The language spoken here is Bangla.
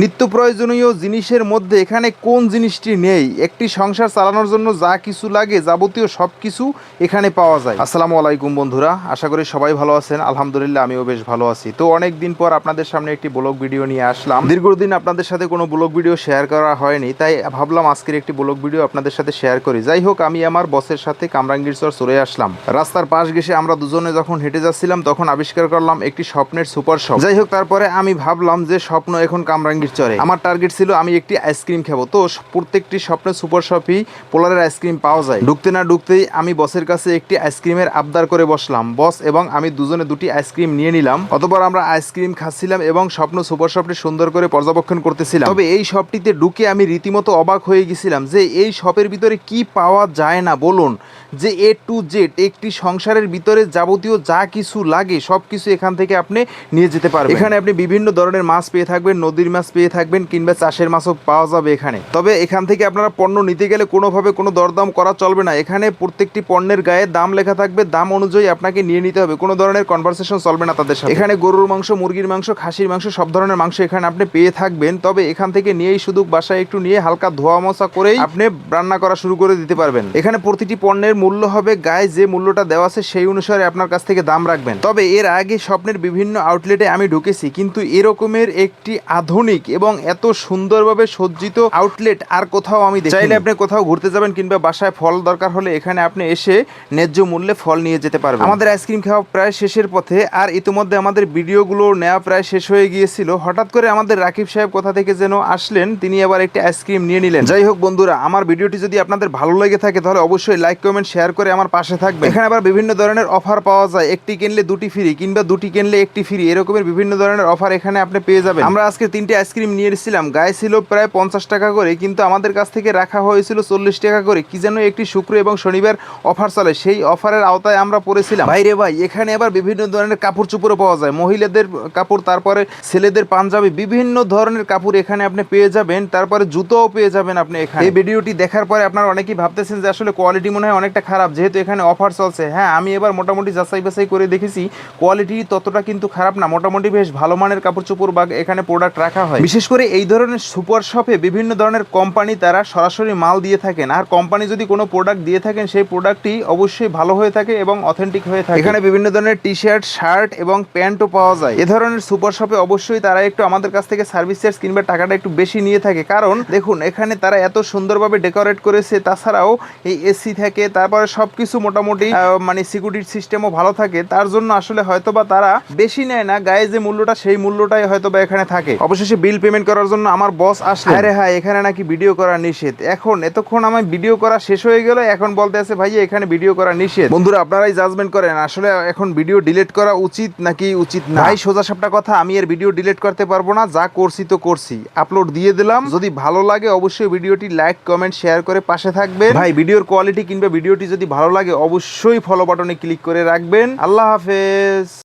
নিত্য প্রয়োজনীয় জিনিসের মধ্যে এখানে কোন জিনিসটি নেই? একটি সংসার চালানোর জন্য যা কিছু লাগে, যাবতীয় সব কিছু এখানে পাওয়া যায়। আসসালামু আলাইকুম বন্ধুরা, আশা করি সবাই ভালো আছেন। আলহামদুলিল্লাহ, আমিও বেশ ভালো আছি। তো অনেক দিন পর আপনাদের সামনে একটি ব্লগ ভিডিও নিয়ে আসলাম। দীর্ঘদিন আপনাদের সাথে কোনো ব্লগ ভিডিও শেয়ার করা হয়নি, তাই ভাবলাম আজকের একটি ব্লগ ভিডিও আপনাদের সাথে শেয়ার করি। যাই হোক, আমি আমার বসের সাথে কামরাঙ্গীরচর চলে আসলাম। রাস্তার পাশ ঘেসে আমরা দুজনে যখন হেঁটে যাচ্ছিলাম, তখন আবিষ্কার করলাম একটি স্বপ্নের সুপার শপ। যাই হোক, তারপরে আমি ভাবলাম যে স্বপ্ন এখন কামরাঙ্গীর চরে আমার টার্গেট ছিল আমি একটি আইসক্রিম খাব। তো প্রত্যেকটি স্বপ্নের সুপার শপই পোলারের আইসক্রিম পাওয়া যায়। ঢুকতে না ঢুকতেই আমি বসের কাছে একটি আইসক্রিমের আবদার করে বসলাম। বস এবং আমি দুজনে দুটি আইসক্রিম নিয়ে নিলাম। অতপর আমরা আইসক্রিম খাচ্ছিলাম এবং স্বপ্ন সুপার শপটি সুন্দর করে পর্যবেক্ষণ করতেছিলাম। তবে এই শপটিতে ঢুকে আমি রীতিমতো অবাক হয়ে গেছিলাম যে এই শপের ভিতরে কি পাওয়া যায় না বলুন। যে এ টু জেড একটি সংসারের ভিতরে যাবতীয় যা কিছু লাগে সব কিছু এখান থেকে আপনি নিয়ে যেতে পারবেন। এখানে আপনি বিভিন্ন ধরনের মাছ পেয়ে থাকবেন নদীর মাছ পেয়ে থাকবেন কিংবা চাষের মাছও পাওয়া যাবে এখানে। তবে এখান থেকে আপনারা পণ্য নিতে গেলে কোনোভাবে কোনো দরদাম করা চলবে না। এখানে প্রত্যেকটি পণ্যের গায়ে দাম লেখা থাকবে। দাম অনুযায়ী আপনাকে নিয়ে নিতে হবে। কোনো ধরনের কনভারসেশন চলবে না তাদের সাথে। এখানে গরুর মাংস, মুরগির মাংস, খাসির মাংস সব ধরনের মাংস এখানে আপনি পেয়ে থাকবেন। তবে এখান থেকে নিয়েই শুধু বাসায় একটু নিয়ে হালকা ধোয়া মশা করেই আপনি রান্না করা শুরু করে দিতে পারবেন। এখানে প্রতিটি পণ্যের মূল্য হবে। গায়ে যে মূল্যটা দেওয়া আছে সেই অনুসারে আপনার কাছ থেকে দাম রাখবেন। তবে এর আগে স্বপ্নের বিভিন্ন আউটলেটে আমি ঢুকেছি। কিন্তু এরকমের একটি আধুনিক এবং এত সুন্দরভাবে সজ্জিত আউটলেট আর কোথাও আমি চাইলে আপনি কোথাও ঘুরতে যাবেন কিংবা বাসায় ফল দরকার হলে এখানে আপনি এসে ন্যায্য মূল্যে ফল নিয়ে যেতে পারবেন। আমাদের আইসক্রিম খাওয়া প্রায় শেষের পথে আর ইতিমধ্যে আমাদের ভিডিওগুলো নেওয়া প্রায় শেষ হয়ে গিয়েছিল। হঠাৎ করে আমাদের রাকিব সাহেব কোথা থেকে যেন আসলেন তিনি আবার একটি আইসক্রিম নিয়ে নিলেন। যাই হোক বন্ধুরা আমার ভিডিওটি যদি আপনাদের ভালো লেগে থাকে তাহলে অবশ্যই লাইক কমেন্ট শেয়ার করে আমার পাশে থাকবে এখানে আবার বিভিন্ন ধরনের অফার পাওয়া যায়। একটি কিনলে দুটি ফ্রি কিংবা দুটি কিনলে একটি ফ্রি এরকমের বিভিন্ন ধরনের অফার এখানে আপনি পেয়ে যাবেন। আমরা আজকে তিনটে আইসক্রিম নিয়ে এসেছিলাম গায়ে ছিল প্রায় পঞ্চাশ টাকা করে কিন্তু আমাদের কাছ থেকে রাখা হয়েছিল চল্লিশ টাকা করে। কি যেন একটি শুক্র এবং শনিবার অফার চলে। সেই অফারের আওতায় আমরা পড়েছিলাম। ভাইরে ভাই এখানে আবার বিভিন্ন ধরনের কাপড় চুপড়ও পাওয়া যায়। মহিলাদের কাপড় তারপরে ছেলেদের পাঞ্জাবি বিভিন্ন ধরনের কাপড় এখানে আপনি পেয়ে যাবেন। তারপরে জুতোও পেয়ে যাবেন আপনি এখানে। এই ভিডিওটি দেখার পরে আপনারা অনেকেই ভাবতেছেন যে আসলে কোয়ালিটি মনে হয় অনেকটা খারাপ যেহেতু এখানে অফার চলছে। হ্যাঁ আমি এবার মোটামুটি যাচাই বাছাই করে দেখেছি কোয়ালিটি ততটা কিন্তু খারাপ না। মোটামুটি বেশ ভালো মানের কাপড় চোপড় বা এখানে প্রোডাক্ট রাখা হয়। বিশেষ করে এই ধরনের সুপার শপে বিভিন্ন ধরনের কোম্পানি তারা সরাসরি মাল দিয়ে থাকেন। আর কোম্পানি যদি কোনো প্রোডাক্ট দিয়ে থাকেন সেই প্রোডাক্টটি অবশ্যই ভালো হয়ে থাকে এবং অথেন্টিক হয়ে থাকে। এখানে বিভিন্ন ধরনের টি শার্ট শার্ট এবং প্যান্টও পাওয়া যায়। এ ধরনের সুপার শপে অবশ্যই তারা একটু আমাদের কাছ থেকে সার্ভিস চার্জ কিংবা টাকাটা একটু বেশি নিয়ে থাকে। কারণ দেখুন এখানে তারা এত সুন্দরভাবে ডেকোরেট করেছে তাছাড়াও এই এসি থাকে তারপরে সব কিছু মোটামুটি মানে সিকিউরিটি সিস্টেমও ভালো থাকে। তার জন্য আসলে হয়তোবা তারা বেশি নেয় না। গায়ে যে মূল্যটা সেই মূল্যটাই হয়তোবা এখানে থাকে। অবশেষে বিল পেমেন্ট করার জন্য আমার বস আসলে আরে হ্যাঁ এখানে নাকি ভিডিও করা নিষেধ। এখন এতক্ষণ আমার ভিডিও করা শেষ হয়ে গেল এখন বলতে আছে ভাই এখানে ভিডিও করা নিষেধ। বন্ধুরা আপনারাই জাজমেন্ট করেন আসলে এখন ভিডিও ডিলিট করা উচিত নাকি উচিত না? ভাই সোজা সাপটা কথা আমি এর ভিডিও ডিলিট করতে পারব না যা করছি তো করছি। আপলোড দিয়ে দিলাম যদি ভালো লাগে অবশ্যই ভিডিওটি লাইক কমেন্ট শেয়ার করে পাশে থাকবেন। ভাই ভিডিওর কোয়ালিটি কিংবা ভিডিওটি যদি ভালো লাগে অবশ্যই ফলো বাটনে ক্লিক করে রাখবেন। আল্লাহ হাফেজ।